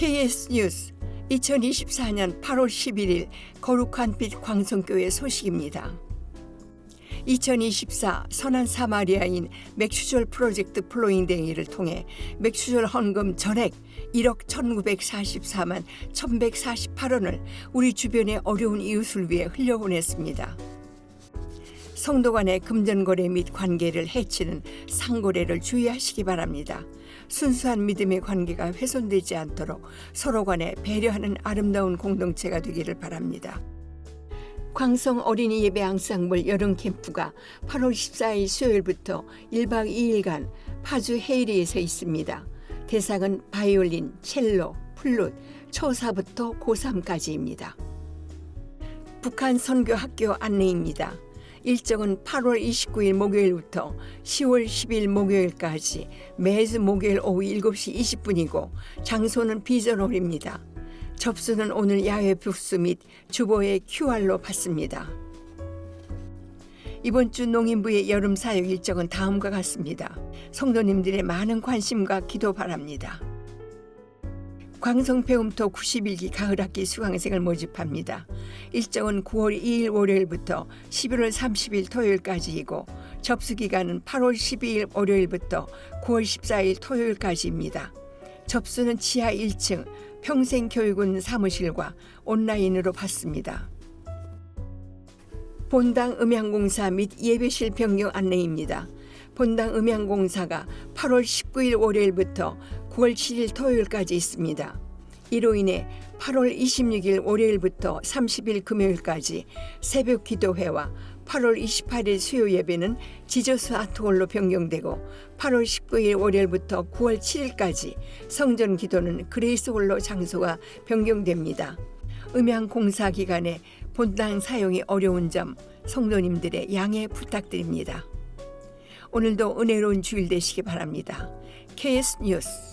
KS 뉴스 2024년 8월 11일 거룩한 빛 광성교회 소식입니다. 2024 선한 사마리아인 맥주절 프로젝트 플로잉댕이를 통해 맥주절 헌금 전액 1억 1944만 1148원을 우리 주변의 어려운 이웃을 위해 흘려보냈습니다. 성도 간의 금전거래 및 관계를 해치는 상거래를 주의하시기 바랍니다. 순수한 믿음의 관계가 훼손되지 않도록 서로 간에 배려하는 아름다운 공동체가 되기를 바랍니다. 광성 어린이 예배 앙상블 여름 캠프가 8월 14일 수요일부터 1박 2일간 파주 헤이리에서 있습니다. 대상은 바이올린, 첼로, 플룻, 초4부터 고3까지입니다. 북한 선교 학교 안내입니다. 일정은 8월 29일 목요일부터 10월 10일 목요일까지 매주 목요일 오후 7시 20분이고 장소는 비전홀입니다. 접수는 오늘 야외 부스 및 주보의 QR로 받습니다. 이번 주 농인부의 여름 사역 일정은 다음과 같습니다. 성도님들의 많은 관심과 기도 바랍니다. 광성 배움터 91기 가을학기 수강생을 모집합니다. 일정은 9월 2일 월요일부터 11월 30일 토요일까지이고 접수 기간은 8월 12일 월요일부터 9월 14일 토요일까지입니다. 접수는 지하 1층 평생교육원 사무실과 온라인으로 받습니다. 본당 음향공사 및 예배실 변경 안내입니다. 본당 음향공사가 8월 19일 월요일부터 9월 7일 토요일까지 있습니다. 이로 인해 8월 26일 월요일부터 30일 금요일까지 새벽 기도회와 8월 28일 수요 예배는 지저스 아트홀로 변경되고 8월 19일 월요일부터 9월 7일까지 성전 기도는 그레이스 홀로 장소가 변경됩니다. 음향 공사 기간에 본당 사용이 어려운 점 성도님들의 양해 부탁드립니다. 오늘도 은혜로운 주일 되시기 바랍니다. KS 뉴스